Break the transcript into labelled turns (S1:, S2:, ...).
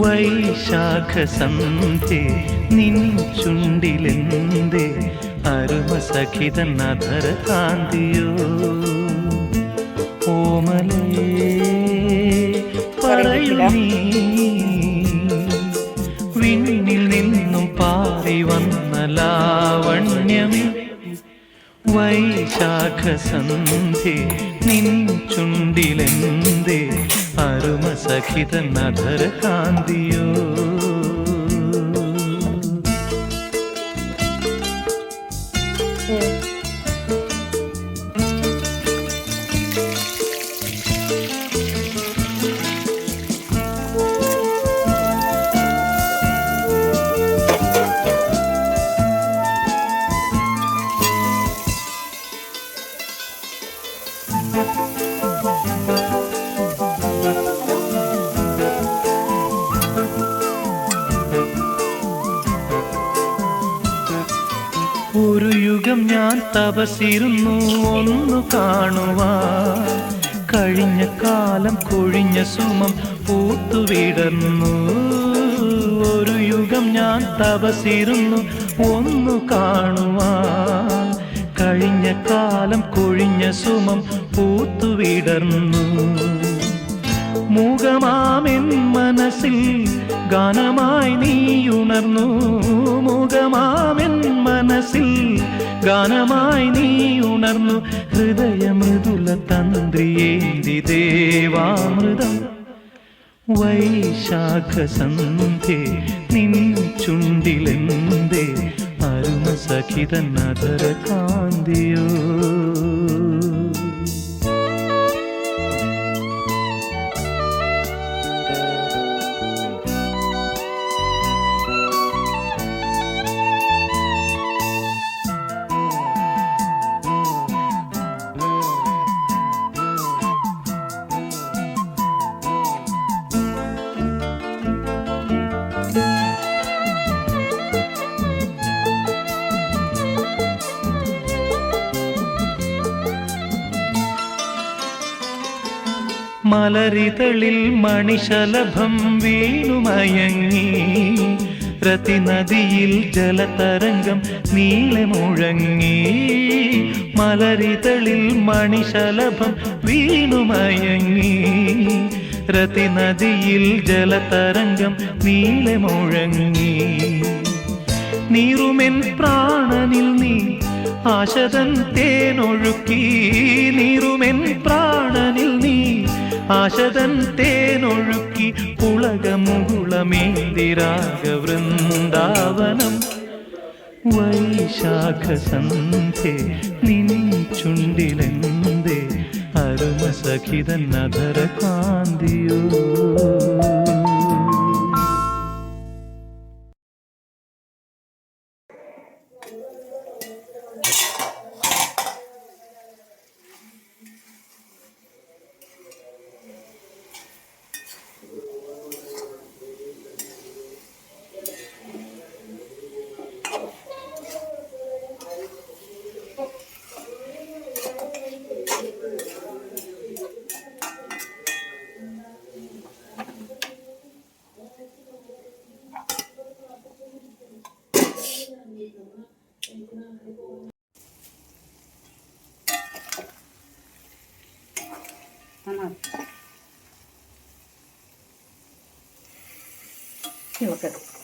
S1: വൈശാഖ സന്ധി നിൻ ചുണ്ടിലെന്തേ? അരുമ സഖിത അധര കാന്തിയോ? ഓമലേ പറയൂ നീ. വിണ്ണിൽ നിന്നും പാറി വന്ന ലാവണ്യം വൈശാഖ സന്ധി നിൻ ചുണ്ടിലെന്തേ അരുമ സഖിത അധര കാന്തിയോ? യുഗം ഞാൻ തപസിരുന്നു ഒന്നു കാണുവാൻ കഴിഞ്ഞ കാലം കൊഴിഞ്ഞ സുമം പൂത്തുവിടുന്നു ഒരു യുഗം ഞാൻ തപസിരുന്നു ഒന്നു കാണുവാൻ കഴിഞ്ഞ കാലം കൊഴിഞ്ഞ സുമം പൂത്തുവിടർന്നു. മുഖമാമെൻ മനസ്സിൽ ഗാനമായി നീ ഉണർന്നു. മുഖമാമെൻ മനസ്സിൽ ഗാനമായി നീ ഉണർന്നു. ഹൃദയമൃദുല തന്ത്രിയേന്തി ദേവാമൃതം. വൈശാഖ സന്ധ്യ നിൻ ചുണ്ടിലെന്തേ? അരുമ സഖിതൻ കാന്തിയോ മലരിതളിൽ മണിശലഭം വീണുമയങ്ങി രതിനദിയിൽ ജലതരംഗം നീളെ മുഴങ്ങി മലരിതളിൽ മണിശലഭം വീണുമയങ്ങി രതിനദിയിൽ ജലതരംഗം നീളെ മുഴങ്ങി നീറുമെൻ പ്രാണനിൽ നീ ആശതൻ തേനൊഴുക്കി. നീറുമെൻ പ്രാണനിൽ ആശതൻ തേനൊഴുക്കി പുളകമുകുളമേന്തിരാഗവൃന്ദാവനം. വൈശാഖ സന്ധേ നിൻ ചുണ്ടിലെന്തേ അരുമ അധര കാന്തിയോ
S2: 你いませ。